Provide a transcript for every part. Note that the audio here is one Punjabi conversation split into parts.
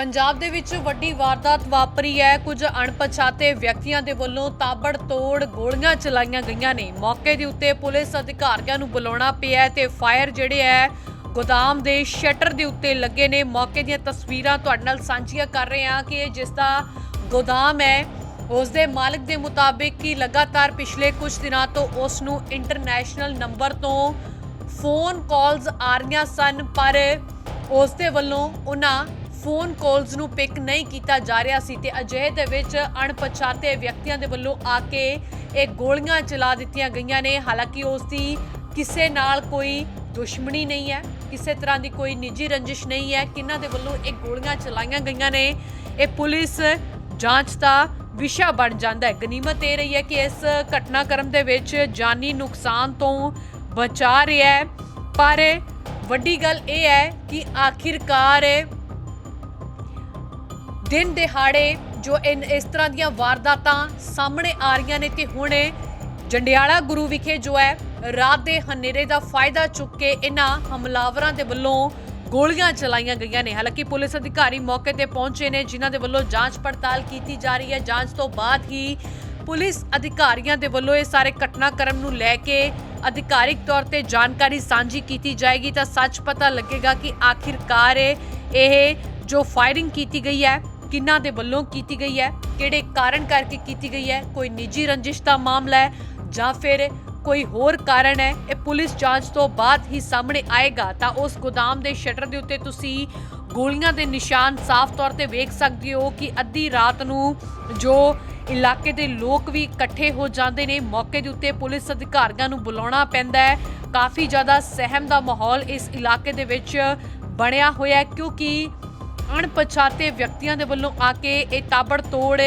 ਪੰਜਾਬ ਦੇ ਵਿੱਚ ਵੱਡੀ ਵਾਰਦਾਤ ਵਾਪਰੀ ਹੈ। ਕੁਝ ਅਣਪਛਾਤੇ ਵਿਅਕਤੀਆਂ ਦੇ ਵੱਲੋਂ ਤਾਬੜ ਤੋੜ ਗੋਲੀਆਂ ਚਲਾਈਆਂ ਗਈਆਂ ਨੇ। ਮੌਕੇ ਦੇ ਉੱਤੇ ਪੁਲਿਸ ਅਧਿਕਾਰੀਆਂ ਨੂੰ ਬੁਲਾਉਣਾ ਪਿਆ ਹੈ ਤੇ ਫਾਇਰ ਜਿਹੜੇ ਹੈ, ਗੋਦਾਮ ਦੇ ਸ਼ਟਰ ਦੇ ਉੱਤੇ ਲੱਗੇ ਨੇ। ਮੌਕੇ ਦੀਆਂ ਤਸਵੀਰਾਂ ਤੁਹਾਡੇ ਨਾਲ ਸਾਂਝੀਆਂ ਕਰ ਰਹੇ ਹਾਂ ਕਿ ਜਿਸ ਦਾ ਗੋਦਾਮ ਹੈ, ਉਸ ਦੇ ਮਾਲਕ ਦੇ ਮੁਤਾਬਿਕ ਕਿ ਲਗਾਤਾਰ ਪਿਛਲੇ ਕੁਝ ਦਿਨਾਂ ਤੋਂ ਉਸ ਨੂੰ ਇੰਟਰਨੈਸ਼ਨਲ ਨੰਬਰ ਤੋਂ ਫੋਨ ਕਾਲਸ ਆ ਰਹੀਆਂ ਸਨ, ਪਰ ਉਸ ਦੇ ਵੱਲੋਂ ਉਹਨਾਂ ਫੋਨ ਕਾਲਸ ਨੂੰ ਪਿਕ ਨਹੀਂ ਕੀਤਾ ਜਾ ਰਿਹਾ ਸੀ ਤੇ ਅਜਿਹੇ ਦੇ ਵਿੱਚ ਅਣਪਛਾਤੇ ਵਿਅਕਤੀਆਂ ਦੇ ਵੱਲੋਂ ਆ ਕੇ ਇਹ ਗੋਲੀਆਂ ਚਲਾ ਦਿੱਤੀਆਂ ਗਈਆਂ ਨੇ। ਹਾਲਾਂਕਿ ਉਸ ਦੀ ਕਿਸੇ ਨਾਲ ਕੋਈ ਦੁਸ਼ਮਣੀ ਨਹੀਂ ਹੈ, ਕਿਸੇ ਤਰ੍ਹਾਂ ਦੀ ਕੋਈ ਨਿੱਜੀ ਰੰਜਿਸ਼ ਨਹੀਂ ਹੈ ਕਿਹਨਾਂ ਦੇ ਵੱਲੋਂ ਇਹ ਗੋਲੀਆਂ ਚਲਾਈਆਂ ਗਈਆਂ ਨੇ। ਇਹ ਪੁਲਿਸ ਜਾਂਚ ਦਾ ਵਿਸ਼ਾ ਬਣ ਜਾਂਦਾ ਹੈ। ਗਨੀਮਤ ਇਹ ਰਹੀ ਹੈ ਕਿ ਇਸ ਘਟਨਾਕ੍ਰਮ ਦੇ ਵਿੱਚ ਜਾਨੀ ਨੁਕਸਾਨ ਤੋਂ ਬਚਾ ਰਿਹਾ ਹੈ। ਪਰ ਵੱਡੀ ਗੱਲ ਇਹ ਹੈ ਕਿ ਆਖਿਰਕਾਰ ਦਿਨ ਦਿਹਾੜੇ ਜੋ ਇਨ ਇਸ ਤਰ੍ਹਾਂ ਦੀਆਂ ਵਾਰਦਾਤਾਂ ਸਾਹਮਣੇ ਆ ਰਹੀਆਂ ਨੇ ਤੇ ਹੁਣ ਜੰਡਿਆਲਾ ਗੁਰੂ ਵਿਖੇ ਜੋ ਹੈ, ਰਾਤ ਦੇ ਹਨੇਰੇ ਦਾ ਫਾਇਦਾ ਚੁੱਕ ਕੇ ਇਹਨਾਂ ਹਮਲਾਵਰਾਂ ਦੇ ਵੱਲੋਂ ਗੋਲੀਆਂ ਚਲਾਈਆਂ ਗਈਆਂ ਨੇ। ਹਾਲਾਂਕਿ ਪੁਲਿਸ ਅਧਿਕਾਰੀ ਮੌਕੇ ਤੇ ਪਹੁੰਚੇ ਨੇ, ਜਿਨ੍ਹਾਂ ਦੇ ਵੱਲੋਂ ਜਾਂਚ ਪੜਤਾਲ ਕੀਤੀ ਜਾ ਰਹੀ ਹੈ। ਜਾਂਚ ਤੋਂ ਬਾਅਦ ਹੀ ਪੁਲਿਸ ਅਧਿਕਾਰੀਆਂ ਦੇ ਵੱਲੋਂ ਇਹ ਸਾਰੇ ਘਟਨਾਕ੍ਰਮ ਨੂੰ ਲੈ ਕੇ ਅਧਿਕਾਰਿਕ ਤੌਰ ਤੇ ਜਾਣਕਾਰੀ ਸਾਂਝੀ ਕੀਤੀ ਜਾਏਗੀ। ਤਾਂ ਸੱਚ ਪਤਾ ਲੱਗੇਗਾ ਕਿ ਆਖਿਰਕਾਰ ਇਹ ਜੋ ਫਾਇਰਿੰਗ ਕੀਤੀ ਗਈ ਹੈ ਕਿਹਨਾਂ ਦੇ ਵੱਲੋਂ ਕੀਤੀ ਗਈ ਹੈ, ਕਿਹੜੇ ਕਾਰਨ ਕਰਕੇ ਕੀਤੀ ਗਈ ਹੈ, ਕੋਈ ਨਿੱਜੀ ਰੰਜਿਸ਼ ਦਾ ਮਾਮਲਾ ਹੈ ਜਾਂ ਫਿਰ ਕੋਈ ਹੋਰ ਕਾਰਨ ਹੈ, ਇਹ ਪੁਲਿਸ ਜਾਂਚ ਤੋਂ ਬਾਅਦ ਹੀ ਸਾਹਮਣੇ ਆਏਗਾ। ਤਾਂ ਉਸ ਗੋਦਾਮ ਦੇ ਸ਼ਟਰ ਦੇ ਉੱਤੇ ਤੁਸੀਂ ਗੋਲੀਆਂ ਦੇ ਨਿਸ਼ਾਨ ਸਾਫ਼ ਤੌਰ ਤੇ ਵੇਖ ਸਕਦੇ ਹੋ ਕਿ ਅੱਧੀ ਰਾਤ ਨੂੰ ਜੋ ਇਲਾਕੇ ਦੇ ਲੋਕ ਵੀ ਇਕੱਠੇ ਹੋ ਜਾਂਦੇ ਨੇ, ਮੌਕੇ ਦੇ ਉੱਤੇ ਪੁਲਿਸ ਅਧਿਕਾਰੀਆਂ ਨੂੰ ਬੁਲਾਉਣਾ ਪੈਂਦਾ ਹੈ। ਕਾਫੀ ਜ਼ਿਆਦਾ ਸਹਿਮ ਦਾ ਮਾਹੌਲ ਇਸ ਇਲਾਕੇ ਦੇ ਵਿੱਚ ਬਣਿਆ ਹੋਇਆ ਹੈ, ਕਿਉਂਕਿ ਅਣਪਛਾਤੇ ਵਿਅਕਤੀਆਂ ਦੇ ਵੱਲੋਂ ਆ ਕੇ ਇਹ ਤਾਬੜਤੋੜ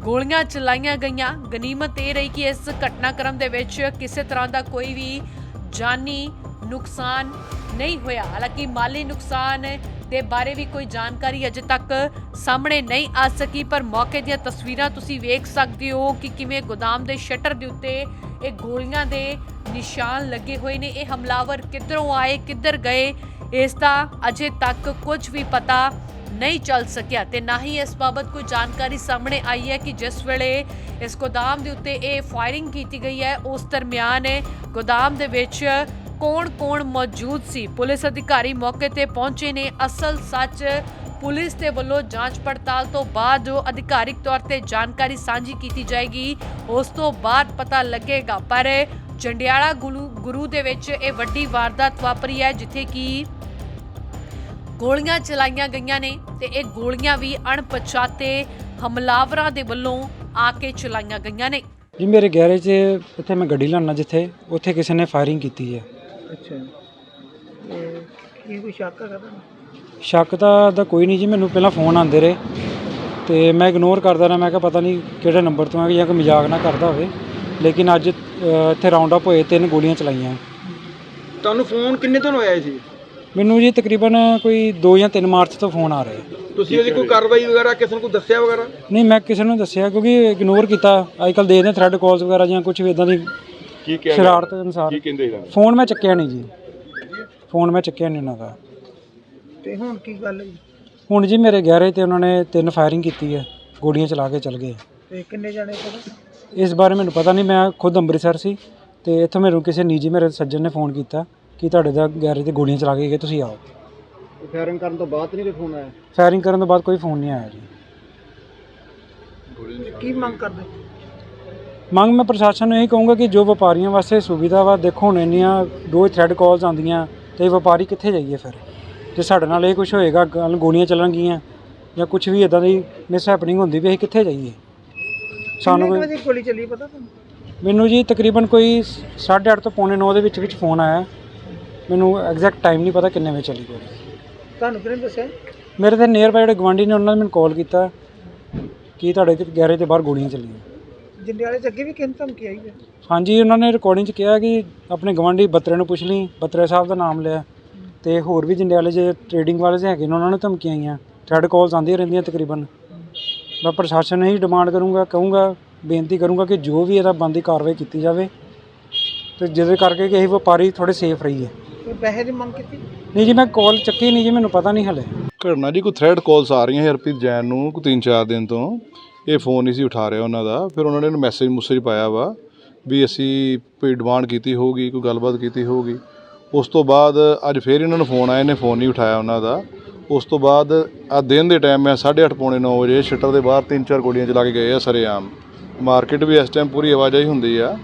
ਗੋਲੀਆਂ ਚਲਾਈਆਂ ਗਈਆਂ। ਗਨੀਮਤ ਇਹ ਰਹੀ ਕਿ ਇਸ ਘਟਨਾਕ੍ਰਮ ਦੇ ਵਿੱਚ ਕਿਸੇ ਤਰ੍ਹਾਂ ਦਾ ਕੋਈ ਵੀ ਜਾਨੀ ਨੁਕਸਾਨ ਨਹੀਂ ਹੋਇਆ। ਹਾਲਾਂਕਿ ਮਾਲੀ ਨੁਕਸਾਨ ਦੇ ਬਾਰੇ ਵੀ ਕੋਈ ਜਾਣਕਾਰੀ ਅਜੇ ਤੱਕ ਸਾਹਮਣੇ ਨਹੀਂ ਆ ਸਕੀ, ਪਰ ਮੌਕੇ ਦੀਆਂ ਤਸਵੀਰਾਂ ਤੁਸੀਂ ਵੇਖ ਸਕਦੇ ਹੋ ਕਿ ਕਿਵੇਂ ਗੋਦਾਮ ਦੇ ਸ਼ਟਰ ਦੇ ਉੱਤੇ ਇਹ ਗੋਲੀਆਂ ਦੇ ਨਿਸ਼ਾਨ ਲੱਗੇ ਹੋਏ ਨੇ। ਇਹ ਹਮਲਾਵਰ ਕਿੱਧਰੋਂ ਆਏ, ਕਿੱਧਰ ਗਏ, ਇਸ ਦਾ ਅਜੇ ਤੱਕ ਕੁਝ ਵੀ ਪਤਾ ਨਹੀਂ ਚੱਲ ਸਕਿਆ ਤੇ ਨਾ ਹੀ ਇਸ ਬਾਬਤ ਕੋਈ ਜਾਣਕਾਰੀ ਸਾਹਮਣੇ ਆਈ ਹੈ ਕਿ ਜਿਸ ਵੇਲੇ ਇਸ ਗੋਦਾਮ ਦੇ ਉੱਤੇ ਇਹ ਫਾਇਰਿੰਗ ਕੀਤੀ ਗਈ ਹੈ, ਉਸ ਦਰਮਿਆਨ ਗੋਦਾਮ ਦੇ ਵਿੱਚ ਕੌਣ-ਕੌਣ ਮੌਜੂਦ ਸੀ? ਪੁਲਿਸ ਅਧਿਕਾਰੀ ਮੌਕੇ ਤੇ ਪਹੁੰਚੇ ਨੇ। ਅਸਲ ਸੱਚ, ਪੁਲਿਸ ਦੇ ਵੱਲੋਂ ਜਾਂਚ ਪੜਤਾਲ ਤੋਂ ਬਾਅਦ ਜੋ ਅਧਿਕਾਰਿਕ ਤੌਰ ਤੇ ਜਾਣਕਾਰੀ ਸਾਂਝੀ ਕੀਤੀ ਜਾਏਗੀ। ਉਸ ਤੋਂ ਬਾਅਦ ਪਤਾ ਲੱਗੇਗਾ। ਪਰ ਜੰਡਿਆਲਾ ਗੁਰੂ ਗੁਰੂ ਦੇ ਵਿੱਚ ਇਹ ਵੱਡੀ ਵਾਰਦਾਤ ਵਾਪਰੀ ਹੈ, ਜਿੱਥੇ ਕਿ ਗੋਲੀਆਂ ਚਲਾਈਆਂ ਗਈਆਂ ਨੇ ਤੇ ਇਹ ਗੋਲੀਆਂ ਵੀ ਅਣਪਛਾਤੇ ਹਮਲਾਵਰਾਂ ਦੇ ਵੱਲੋਂ ਆ ਕੇ ਚਲਾਈਆਂ ਗਈਆਂ ਨੇ। ਜੀ ਮੇਰੇ ਗੈਰੇਜ 'ਚ ਇੱਥੇ ਮੈਂ ਗੱਡੀ ਲਾਉਣਾ ਜਿੱਥੇ ਉੱਥੇ ਕਿਸੇ ਨੇ ਫਾਇਰਿੰਗ ਕੀਤੀ ਹੈ। ਅੱਛਾ। ਤੇ ਕੀ ਕੋਈ ਸ਼ੱਕ ਹੈਗਾ ਸ਼ੱਕ ਤਾਂ ਦਾ ਕੋਈ ਨਹੀਂ ਜੀ ਮੈਨੂੰ ਪਹਿਲਾਂ ਫੋਨ ਆਉਂਦੇ ਰਹੇ ਤੇ ਮੈਂ ਇਗਨੋਰ ਕਰਦਾ ਰਿਹਾ ਮੈਂ ਕਿਹਾ ਪਤਾ ਨਹੀਂ ਕਿਹੜੇ ਨੰਬਰ ਤੋਂ ਹੈ ਜਾਂ ਕੋਈ ਮਜ਼ਾਕ ਨਾ ਕਰਦਾ ਹੋਵੇ। ਲੇਕਿਨ ਅੱਜ ਅ, ਇੱਥੇ ਰਾਉਂਡ ਅਪ ਹੋਏ ਤਿੰਨ ਗੋਲੀਆਂ ਚਲਾਈਆਂ। ਤੁਹਾਨੂੰ ਫੋਨ ਕਿੰਨੇ ਤੋਂ ਆਇਆ ਸੀ? ਮੈਨੂੰ ਜੀ ਤਕਰੀਬਨ ਕੋਈ 2 ਜਾਂ 3 ਮਾਰਚ ਤੋਂ ਫੋਨ ਆ ਰਹੇ ਤੁਸੀਂ ਉਹਦੀ ਕੋਈ ਕਾਰਵਾਈ ਵਗੈਰਾ ਕਿਸੇ ਨੂੰ ਕੋਈ ਦੱਸਿਆ ਵਗੈਰਾ? ਨਹੀਂ ਮੈਂ ਕਿਸੇ ਨੂੰ ਦੱਸਿਆ ਕਿਉਂਕਿ ਇਗਨੋਰ ਕੀਤਾ। ਅੱਜ ਕੱਲ ਦੇਖਦੇ ਥ੍ਰੈਡ ਕਾਲਸ ਵਗੈਰਾ ਜਾਂ ਕੁਝ ਵੀ ਇਦਾਂ ਦੀ ਕੀ ਕਿਹਾ ਸ਼ਰਾਰਤ ਅਨੁਸਾਰ। ਕੀ ਕਹਿੰਦੇ ਇਹਨਾਂ ਫੋਨ ਮੈਂ ਚੱਕਿਆ ਨਹੀਂ ਜੀ। ਫੋਨ ਮੈਂ ਚੱਕਿਆ ਨਹੀਂ ਉਹਨਾਂ ਦਾ। ਤੇ ਹੁਣ ਕੀ ਗੱਲ ਹੈ ਹੁਣ ਜੀ ਮੇਰੇ ਗੈਰੇਜ ਤੇ ਉਹਨਾਂ ਨੇ ਤਿੰਨ ਫਾਇਰਿੰਗ ਕੀਤੀ ਹੈ ਗੋਲੀਆਂ ਚਲਾ ਕੇ ਚਲ ਗਏ ਤੇ ਕਿੰਨੇ ਜਾਣੇ ਪਤਾ ਇਸ ਬਾਰੇ ਮੈਨੂੰ ਪਤਾ ਨਹੀਂ ਮੈਂ ਖੁਦ ਅੰਮ੍ਰਿਤਸਰ ਸੀ ਤੇ ਇੱਥੋਂ ਮੈਨੂੰ ਕਿਸੇ ਨਿੱਜੀ ਮੇਰੇ ਸੱਜਣ ਨੇ ਫੋਨ ਕੀਤਾ। ਕਿ ਤੁਹਾਡੇ ਦਾ ਗੈਰੇਜ ਤੇ ਗੋਲੀਆਂ ਚਲਾ ਕੇ ਗਏ ਤੁਸੀਂ ਆਓ। ਫਾਇਰਿੰਗ ਕਰਨ ਤੋਂ ਬਾਅਦ ਨਹੀਂ ਕੋਈ ਫੋਨ ਆਇਆ? ਫਾਇਰਿੰਗ ਕਰਨ ਤੋਂ ਬਾਅਦ ਕੋਈ ਫੋਨ ਨਹੀਂ ਆਇਆ ਜੀ। ਕੀ ਮੰਗ ਕਰਦੇ? ਮੰਗ ਮੈਂ ਪ੍ਰਸ਼ਾਸਨ ਨੂੰ ਇਹ ਕਹੂੰਗਾ ਕਿ ਜੋ ਵਪਾਰੀਆਂ ਵਾਸਤੇ ਸੁਵਿਧਾ ਵਾ ਦੇਖੋ ਹੁਣ ਇੰਨੀਆਂ ਰੋਜ਼ ਥ੍ਰੈਡ ਕਾਲਸ ਆਉਂਦੀਆਂ ਤੇ ਵਪਾਰੀ ਕਿੱਥੇ ਜਾਈਏ ਫਿਰ? ਜੇ ਸਾਡੇ ਨਾਲ ਇਹ ਕੁਝ ਹੋਏਗਾ ਕੱਲ ਗੋਲੀਆਂ ਚੱਲਣਗੀਆਂ ਜਾਂ ਕੁਝ ਵੀ ਇਦਾਂ ਦੀ ਮਿਸ ਹੈਪਨਿੰਗ ਹੁੰਦੀ ਵੀ ਅਸੀਂ ਕਿੱਥੇ ਜਾਈਏ? ਸਾਨੂੰ ਕਿੰਨੇ ਵਜੇ ਗੋਲੀ ਚੱਲੀ ਪਤਾ ਤੁਹਾਨੂੰ? ਮੈਨੂੰ ਜੀ ਤਕਰੀਬਨ ਕੋਈ 8:30 ਤੋਂ ਪੌਣੇ 9 ਦੇ ਵਿੱਚ ਵਿੱਚ ਫੋਨ ਆਇਆ। ਮੈਨੂੰ ਐਗਜ਼ੈਕਟ ਟਾਈਮ ਨਹੀਂ ਪਤਾ ਕਿੰਨੇ ਵਜੇ ਚੱਲੀ ਗਈ। ਤੁਹਾਨੂੰ ਕਿਹਨੇ ਦੱਸਿਆ? ਮੇਰੇ ਤੇ ਨੀਅਰ ਬਾਈ ਜਿਹੜੇ ਗਵਾਂਢੀ ਨੇ ਉਹਨਾਂ ਨੇ ਮੈਨੂੰ ਕਾਲ ਕੀਤਾ ਕਿ ਤੁਹਾਡੇ ਗੈਰੇਜ ਦੇ ਬਾਹਰ ਗੋਲੀਆਂ ਚੱਲੀਆਂ। ਜੰਡਿਆਲੇ ਚ ਅੱਗੇ ਵੀ ਕਿੰਨ ਧਮਕੀ ਆਈ ਹੈ? ਹਾਂਜੀ ਉਹਨਾਂ ਨੇ ਰਿਕਾਰਡਿੰਗ 'ਚ ਕਿਹਾ ਕਿ ਆਪਣੇ ਗਵਾਂਢੀ ਬੱਤਰੇ ਨੂੰ ਪੁੱਛ ਲਈ ਬੱਤਰੇ ਸਾਹਿਬ ਦਾ ਨਾਮ ਲਿਆ। ਤੇ ਹੋਰ ਵੀ ਜੰਡਿਆਲੇ 'ਚ ਟ੍ਰੇਡਿੰਗ ਵਾਲੇ ਹੈਗੇ ਨੇ ਉਹਨਾਂ ਨੂੰ ਧਮਕੀਆਂ ਆਈਆਂ। ਥ੍ਰੈਡ ਕਾਲਸ ਆਉਂਦੀਆਂ ਰਹਿੰਦੀਆਂ ਤਕਰੀਬਨ। ਮੈਂ ਪ੍ਰਸ਼ਾਸਨ ਨੂੰ ਹੀ ਡਿਮਾਂਡ ਕਰੂੰਗਾ ਕਹੂੰਗਾ ਬੇਨਤੀ ਕਰੂੰਗਾ ਕਿ ਜੋ ਵੀ ਇਹਦਾ ਬੰਦੀ ਕਾਰਵਾਈ ਕੀਤੀ ਜਾਵੇ ਤੇ ਜਿਹਦੇ ਕਰਕੇ ਕਿ ਇਹ ਵਪਾਰੀ ਥੋੜੇ ਸੇਫ ਰਹੀਏ। ਪੈਸੇ ਦੀ ਮੰਗ ਕੀਤੀ? ਨਹੀਂ ਜੀ ਮੈਂ ਕਾਲ ਚੱਕੀ ਨਹੀਂ ਜੀ ਮੈਨੂੰ ਪਤਾ ਨਹੀਂ ਹਲੇ। ਘਟਨਾ ਜੀ ਕੋਈ ਥ੍ਰੈਡ ਕਾਲਸ ਆ ਰਹੀਆਂ ਸੀ ਹਰਪ੍ਰੀਤ ਜੈਨ ਨੂੰ ਕੋਈ ਤਿੰਨ ਚਾਰ ਦਿਨ ਤੋਂ। ਇਹ ਫੋਨ ਨਹੀਂ ਸੀ ਉਠਾ ਰਿਹਾ ਉਹਨਾਂ ਦਾ। ਫਿਰ ਉਹਨਾਂ ਨੇ ਮੈਸੇਜ ਮੁਸੇਜ ਪਾਇਆ ਵਾ ਵੀ ਅਸੀਂ ਕੋਈ ਡਿਮਾਂਡ ਕੀਤੀ ਹੋਊਗੀ ਕੋਈ ਗੱਲਬਾਤ ਕੀਤੀ ਹੋਊਗੀ। ਉਸ ਤੋਂ ਬਾਅਦ ਅੱਜ ਫੇਰ ਇਹਨਾਂ ਨੂੰ ਫੋਨ ਆਇਆ ਇਹਨੇ ਫੋਨ ਨਹੀਂ ਉਠਾਇਆ ਉਹਨਾਂ ਦਾ। ਉਸ ਤੋਂ ਬਾਅਦ ਆ ਦਿਨ ਦੇ ਟਾਈਮ ਮੈਂ 8:30 ਪੌਣੇ 9 ਵਜੇ ਸ਼ਟਰ ਦੇ ਬਾਹਰ ਤਿੰਨ ਚਾਰ ਗੋਲੀਆਂ ਚਲਾ ਕੇ ਗਏ ਆ ਸਰੇਆਮ ਮਾਰਕੀਟ ਵੀ ਇਸ ਟਾਈਮ ਪੂਰੀ ਆਵਾਜਾਈ ਹੁੰਦੀ ਆ।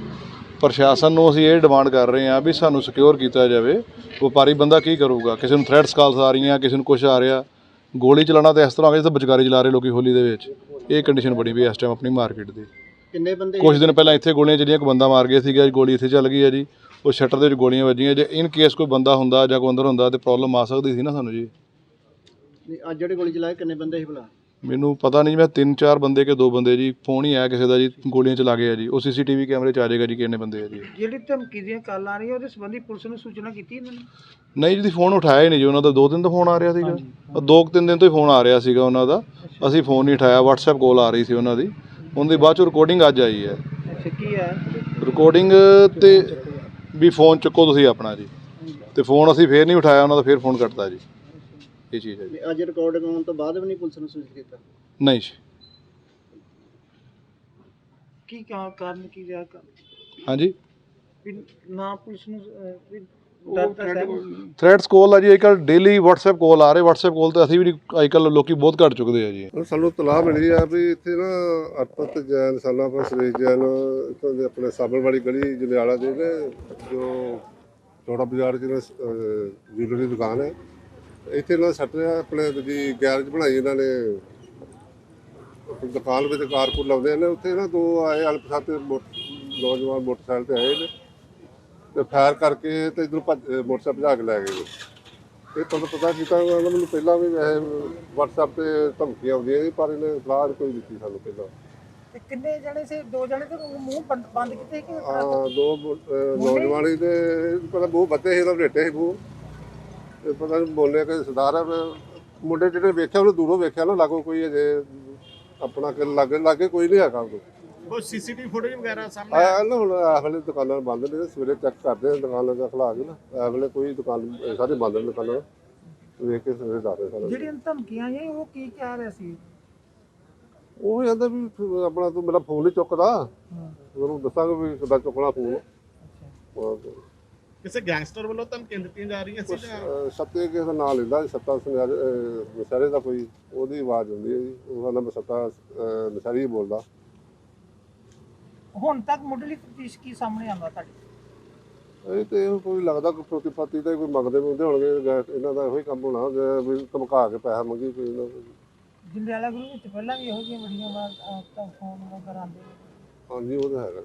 ਪ੍ਰਸ਼ਾਸਨ ਨੂੰ ਅਸੀਂ ਇਹ ਡਿਮਾਂਡ ਕਰ ਰਹੇ ਹਾਂ ਵੀ ਸਾਨੂੰ ਸਿਕਿਉਰ ਕੀਤਾ ਜਾਵੇ। ਵਪਾਰੀ ਬੰਦਾ ਕੀ ਕਰੂਗਾ? ਕਿਸੇ ਨੂੰ ਥ੍ਰੈਟਸ ਕਾਲਸ ਆ ਰਹੀਆਂ ਕਿਸੇ ਨੂੰ ਕੁਝ ਆ ਰਿਹਾ। ਗੋਲੀ ਚਲਾਉਣਾ ਤਾਂ ਇਸ ਤਰ੍ਹਾਂ ਹੋ ਗਿਆ ਜਿੱਦਾਂ ਬਚਕਾਰੀ ਚਲਾ ਰਹੇ ਲੋਕੀ ਹੋਲੀ ਦੇ ਵਿੱਚ। ਇਹ ਕੰਡੀਸ਼ਨ ਬਣੀ ਵੀ ਇਸ ਟਾਈਮ ਆਪਣੀ ਮਾਰਕੀਟ ਦੀ। ਕਿੰਨੇ ਬੰਦੇ ਕੁਝ ਦਿਨ ਪਹਿਲਾਂ ਇੱਥੇ ਗੋਲੀਆਂ ਚੱਲੀਆਂ ਇੱਕ ਬੰਦਾ ਮਾਰ ਗਿਆ ਸੀਗਾ ਗੋਲੀ ਇੱਥੇ ਚੱਲ ਗਈ ਹੈ ਜੀ। ਉਹ ਸ਼ਟਰ ਦੇ ਵਿੱਚ ਗੋਲੀਆਂ ਵੱਜੀਆਂ। ਜੇ ਇਨ ਕੇਸ ਕੋਈ ਬੰਦਾ ਹੁੰਦਾ ਜਾਂ ਕੋਈ ਅੰਦਰ ਹੁੰਦਾ ਤੇ ਪ੍ਰੋਬਲਮ ਆ ਸਕਦੀ ਸੀ ਨਾ ਸਾਨੂੰ ਜੀ। ਅੱਜ ਜਿਹੜੇ ਗੋਲੀ ਚਲਾਏ ਕਿੰਨੇ ਬੰਦੇ ਸੀ ਭਲਾ? ਮੈਨੂੰ ਪਤਾ ਨਹੀਂ ਮੈਂ ਤਿੰਨ ਚਾਰ ਬੰਦੇ ਕਿ ਦੋ ਬੰਦੇ ਜੀ ਫੋਨ ਹੀ ਆਇਆ ਕਿਸੇ ਦਾ ਜੀ ਗੋਲੀਆਂ ਚਲਾ ਗਏ ਆ ਜੀ। ਉਹ ਸੀਸੀਟੀਵੀ ਕੈਮਰੇ 'ਚ ਆ ਜਾਏਗਾ ਜੀ ਕਿੰਨੇ ਬੰਦੇ ਆ ਜੀ। ਜਿਹੜੀ ਧਮਕੀ ਦੀਆਂ ਕਾਲ ਆ ਰਹੀਆਂ ਉਹਦੇ ਸੰਬੰਧੀ ਪੁਲਿਸ ਨੂੰ ਸੂਚਨਾ ਕੀਤੀ ਇਹਨਾਂ ਨੇ? ਨਹੀਂ ਜੀ ਫੋਨ ਉਠਾਇਆ ਹੀ ਨਹੀਂ ਜੀ ਉਹਨਾਂ ਦਾ ਦੋ ਦਿਨ ਤੋਂ ਫੋਨ ਆ ਰਿਹਾ ਸੀਗਾ। ਦੋ ਕੁ ਤਿੰਨ ਦਿਨ ਤੋਂ ਹੀ ਫੋਨ ਆ ਰਿਹਾ ਸੀਗਾ ਉਹਨਾਂ ਦਾ। ਅਸੀਂ ਫੋਨ ਨਹੀਂ ਉਠਾਇਆ WhatsApp ਕਾਲ ਆ ਰਹੀ ਸੀ ਉਹਨਾਂ ਦੀ। ਉਹਨਾਂ ਦੀ ਬਾਅਦ ਚ ਰਿਕਾਰਡਿੰਗ ਅੱਜ ਆਈ ਹੈ। ਅੱਛਾ ਕੀ ਹੈ? ਰਿਕਾਰਡਿੰਗ ਤੇ ਵੀ ਫੋਨ ਚੁੱਕੋ ਤੁਸੀਂ ਆਪਣਾ ਜੀ। ਤੇ ਫੋਨ ਅਸੀਂ ਫੇਰ ਨਹੀਂ ਉਠਾਇਆ ਉਹਨਾਂ ਦਾ ਫੇਰ ਫੋਨ ਕੱਟਤਾ ਜੀ। ਇਹ ਚੀਜ਼ ਹੈ ਜੀ। ਅੱਜ ਰਿਕਾਰਡਿੰਗ ਹੋਣ ਤੋਂ ਬਾਅਦ ਵੀ ਨਹੀਂ ਪੁਲਿਸ ਨੂੰ ਸੂਚਿਤ ਕੀਤਾ? ਨਹੀਂ ਜੀ। ਕੀ ਕਾ- ਕਾਰਨ ਕੀ ਰਿਹਾ? ਕਾ- ਹਾਂਜੀ? ਵੀ ਨਾ ਪੁਲਿਸ ਨੂੰ ਅਹ, ਵੀ ਡਰ ਤਾਂ ਸਹਿਮ ਥ੍ਰੈਡਸ ਕਾਲ ਆ ਜੀ ਅੱਜਕੱਲ ਡੇਲੀ WhatsApp ਕਾਲ ਆ ਰਹੇ। WhatsApp ਕਾਲ ਤੇ ਅਸੀਂ ਵੀ ਅੱਜਕੱਲ ਲੋਕੀ ਬਹੁਤ ਘੱਟ ਚੁੱਕਦੇ ਆ ਜੀ। ਉਹ ਸਾਨੂੰ ਤਲਾਹ ਮਿਲੀ ਆ ਵੀ ਇੱਥੇ ਨਾ ਅਰਪਤ ਜੈਨ ਸਾਲਾ ਪਰ ਸੁਰੇਸ਼ ਜੈਨ ਇੱਥੋਂ ਦੇ ਆਪਣੇ ਸਾਬਲ ਵਾਲੀ ਗਲੀ ਜੰਡਿਆਲਾ ਦੇ ਨੇ ਜੋ ਚੌੜਾ ਬਾਜ਼ਾਰ ਚ ਜੁਐਲਰੀ ਦੀ ਦੁਕਾਨ ਹੈ। ਇੱਥੇ ਨਾ ਸੱਟ ਰਿਹਾ ਆਪਣੇ ਦੂਜੀ ਗੈਰੇਜ ਬਣਾਈ ਇਹਨਾਂ ਨੇ। ਆਪਣੀ ਦੁਕਾਨ ਵਿੱਚ ਕਾਰਪੂਰ ਲਾਉਂਦੇ ਨੇ ਉੱਥੇ ਨਾ ਦੋ ਆਏ ਅਲਪਸਾਤੇ ਨੌਜਵਾਨ ਮੋਟਰਸਾਈਕਲ ਤੇ ਆਏ ਨੇ। ਤੇ ਫਾਇਰ ਕਰਕੇ ਤੇ ਇਧਰੋਂ ਮੋਟਰਸਾਈਕਲ ਭਜਾ ਕੇ ਲੈ ਗਏ ਨੇ। ਇਹ ਤੁਹਾਨੂੰ ਪਤਾ ਕੀਤਾ ਉਹਨਾਂ ਮੈਨੂੰ ਪਹਿਲਾਂ ਵੀ ਵੈਸੇ WhatsApp ਤੇ ਧਮਕੀਆਂ ਆਉਂਦੀਆਂ ਸੀ ਪਰ ਇਹਨੇ ਸਲਾਹ ਕੋਈ ਦਿੱਤੀ ਸਾਨੂੰ ਪਹਿਲਾਂ। ਤੇ ਕਿੰਨੇ ਜਣੇ ਸੀ? ਦੋ ਜਣੇ ਤੇ ਮੂੰਹ ਬੰਦ ਬੰਦ ਕੀਤੇ ਕਿ ਆ ਦੋ ਨੌਜਵਾਨ ਤੇ ਪਤਾ ਬਹੁਤ ਬੱਤੇ ਸੀ ਉਹਦਾ ਬਲੇਟੇ ਸੀ ਮੂੰਹ ਪਤਾ ਨਹੀਂ ਬੋਲਿਆ ਕਿ ਸਰਦਾਰ ਹੈ ਮੁੰਡੇ ਜਿਹੜੇ ਵੇਖਿਆ ਉਹਨੇ ਦੂਰੋਂ ਵੇਖਿਆ ਨਾ ਲਾਗੋ ਕੋਈ ਅਜੇ ਆਪਣਾ ਕਿ ਲਾਗੇ ਲਾਗੇ ਕੋਈ ਨਹੀਂ ਹੈਗਾ ਉਹ ਉਹ ਸੀਸੀਟੀਵੀ ਫੁਟੇਜ ਵਗੈਰਾ ਸਾਹਮਣੇ ਆ ਨਾ ਹੁਣ ਇਸ ਵੇਲੇ ਦੁਕਾਨਾਂ ਬੰਦ ਨੇ ਸਵੇਰੇ ਚੈੱਕ ਕਰਦੇ ਆ ਦੁਕਾਨਾਂ ਦਾ ਖਲਾ ਕੇ ਨਾ। ਇਸ ਵੇਲੇ ਕੋਈ ਦੁਕਾਨ ਸਾਰੇ ਬੰਦ ਨੇ ਦੁਕਾਨਾਂ। ਵੇਖ ਕੇ ਸਵੇਰੇ ਦੱਸਦੇ ਸਾਰੇ। ਜਿਹੜੀਆਂ ਧਮਕੀਆਂ ਆਈਆਂ ਉਹ ਕੀ ਕਹਿ ਰਿਹਾ ਸੀ? ਉਹ ਕਹਿੰਦਾ ਵੀ ਆਪਣਾ ਤੂੰ ਮੇਰਾ ਫੋਨ ਨਹੀਂ ਚੁੱਕਦਾ। ਉਹਨੂੰ ਦੱਸਾਂਗਾ ਵੀ ਕਿੱਦਾਂ ਚੁੱਕਣਾ ਫੋਨ ਕਿਸੇ ਗੈਂਗਸਟਰ ਵੱਲੋਂ ਧਮਕੀਆਂ ਦਿੱਤੀਆਂ ਜਾ ਰਹੀਆਂ ਸੀ ਜਾਂ ਸੱਤੇ ਕਿਸੇ ਦਾ ਨਾਂ ਲੈਂਦਾ ਸੀ, ਸੱਤਾ ਸੁਨਿਆਰੇ ਅਹ, ਨਸ਼ਹਿਰੇ ਦਾ ਕੋਈ ਉਹਦੀ ਆਵਾਜ਼ ਹੁੰਦੀ ਹੈ ਜੀ ਉਹ ਕਹਿੰਦਾ ਮੈਂ ਸੱਤਾ ਅਹ, ਨਸ਼ਹਿਰੀ ਹੀ ਬੋਲਦਾ ਹੁਣ ਤੱਕ ਮੁੱਢਲੀ ਤਫਤੀਸ਼ ਕੀ ਸਾਹਮਣੇ ਆਉਂਦਾ ਤੁਹਾਡੀ ਇਹ ਤੇ ਇਹੋ ਕੋਈ ਲੱਗਦਾ ਕੋਈ ਪ੍ਰਤੀਪਤੀ ਤੇ ਕੋਈ ਮੰਗਦੇ ਮੰਗਦੇ ਹੋਣਗੇ ਇਹਨਾਂ ਦਾ ਇਹੋ ਹੀ ਕੰਮ ਹੋਣਾ ਜੇ ਵੀ ਧਮਕਾ ਕੇ ਪੈਸਾ ਮੰਗੀ ਕੋਈ ਨਾ ਕੋਈ। ਜੰਡਿਆਲਾ ਗੁਰੂ ਵਿੱਚ ਪਹਿਲਾਂ ਵੀ ਇਹੋ ਜਿਹੀਆਂ ਬੜੀਆਂ ਵਾਰ ਤਾਂ ਫੋਨ ਵਗੈਰਾ ਆਉਂਦੇ ਨੇ। ਹਾਂਜੀ ਉਹ ਤਾਂ ਹੈਗਾ